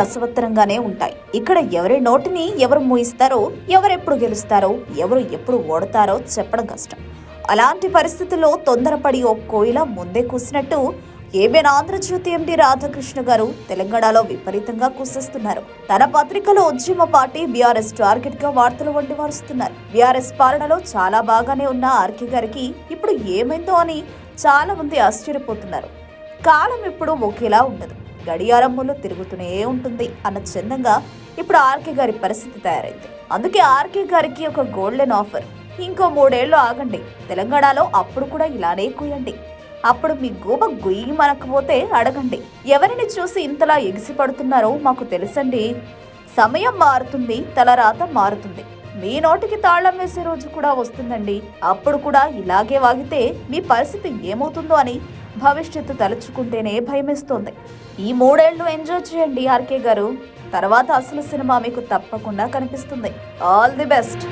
రసవత్తరంగానే ఉంటాయి. ఇక్కడ ఎవరి నోటిని ఎవరు మూయిస్తారో ఎవరెప్పుడు గెలుస్తారో ఎవరు ఎప్పుడు ఓడతారో చెప్పడం కష్టం. అలాంటి పరిస్థితుల్లో తొందరపడి ఓ కోయిల ముందే కూసినట్టు ఏబెన్ ఆంధ్రజ్యోతి ఎండి రాధాకృష్ణ గారు తెలంగాణలో విపరీతంగా కుసిస్తున్నారు. తన పత్రికలో ఉద్యమ పార్టీ బీఆర్ఎస్ టార్గెట్గా వార్తలు వండి వారుస్తున్నారు బీఆర్ఎస్ పాలనలో చాలా బాగానే ఉన్న ఆర్కే గారికి ఇప్పుడు ఏమైందో అని చాలా మంది ఆశ్చర్యపోతున్నారు. కాలం ఇప్పుడు ఒకేలా ఉండదు. గడియారం ముళ్ళు తిరుగుతూనే ఉంటుంది అన్న చందంగా ఇప్పుడు ఆర్కే గారి పరిస్థితి తయారైంది. అందుకే ఆర్కే గారికి ఒక గోల్డెన్ ఆఫర్. ఇంకో మూడేళ్ళు ఆగండి. తెలంగాణలో అప్పుడు కూడా ఇలానే కూయండి. అప్పుడు మీ గూబ గుయ్యి మనకపోతే అడగండి. ఎవరిని చూసి ఇంతలా ఎగిసిపడుతున్నారో మాకు తెలుసండి. సమయం మారుతుంది తలరాత మారుతుంది. మీ నోటికి తాళం వేసే రోజు కూడా వస్తుందండి. అప్పుడు కూడా ఇలాగే వాగితే మీ పరిస్థితి ఏమవుతుందో అని భవిష్యత్తు తలుచుకుంటేనే భయమేస్తోంది. ఈ మూడేళ్ళు ఎంజాయ్ చేయండి ఆర్కే గారు. తర్వాత అసలు సినిమా మీకు తప్పకుండా కనిపిస్తుంది. All the best.